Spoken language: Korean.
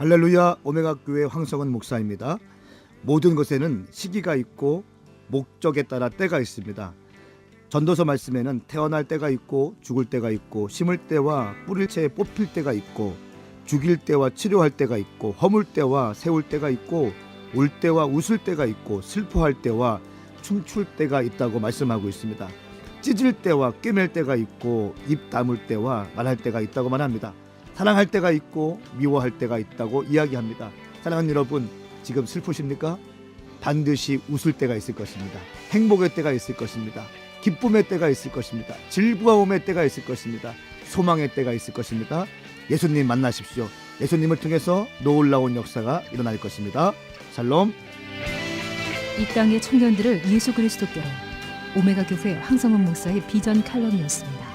할렐루야 오메가 교회 황성은 목사입니다. 모든 것에는 시기가 있고 목적에 따라 때가 있습니다. 전도서 말씀에는 태어날 때가 있고 죽을 때가 있고 심을 때와 뿌릴 채 뽑힐 때가 있고 죽일 때와 치료할 때가 있고 허물 때와 세울 때가 있고 울 때와 웃을 때가 있고 슬퍼할 때와 춤출 때가 있다고 말씀하고 있습니다. 찢을 때와 꿰맬 때가 있고 입 다물 때와 말할 때가 있다고 말합니다. 사랑할 때가 있고 미워할 때가 있다고 이야기합니다. 사랑하는 여러분, 지금 슬프십니까? 반드시 웃을 때가 있을 것입니다. 행복의 때가 있을 것입니다. 기쁨의 때가 있을 것입니다. 즐거움의 때가 있을 것입니다. 소망의 때가 있을 것입니다. 예수님 만나십시오. 예수님을 통해서 놀라운 역사가 일어날 것입니다. 샬롬. 이 땅의 청년들을 예수 그리스도께로 오메가 교회 황성원 목사의 비전 칼럼이었습니다.